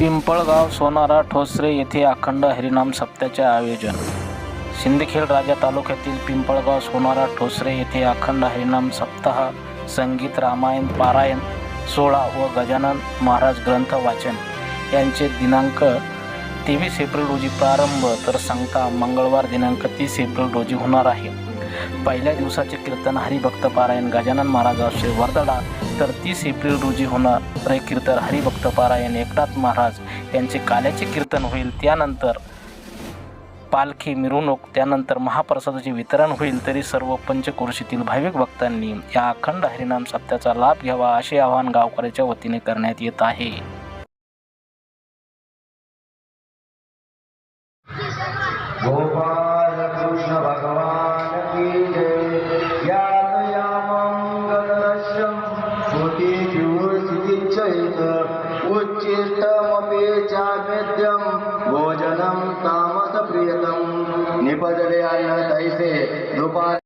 पिंपळगाव सोनारा ठोसरे येथे अखंड हरिनाम सप्त्याचे आयोजन. सिंदखेड राजा तालुक्यातील पिंपळगाव सोनारा ठोसरे येथे अखंड हरिनाम सप्ताह संगीत रामायण पारायण सोळा व गजानन महाराज ग्रंथ वाचन. यांचे दिनांक तेवीस एप्रिल रोजी प्रारंभ तर सांगता मंगळवार दिनांक तीस एप्रिल रोजी होणार आहे. पहिल्या दिवसाचे कीर्तन हरिभक्त पारायण गजानन महाराज वर्दडा तर तीस एप्रिल रोजी होणारे. कीर्तन हरिभक्त पारायण एकनाथ महाराज यांचे काल्याचे कीर्तन होईल. त्यानंतर पालखी मिरवणूक त्यानंतर महाप्रसादाचे वितरण होईल. तरी सर्व पंचक्रोशीतील भाविक भक्तांनी या अखंड हरिनाम सप्त्याचा लाभ घ्यावा असे आवाहन गावकऱ्याच्या वतीने करण्यात येत आहे. गोपाल चैत उच्चिष्टमपि चामेद्यं भोजनं तामस प्रियतम निपजले अन्न तैसे दुपार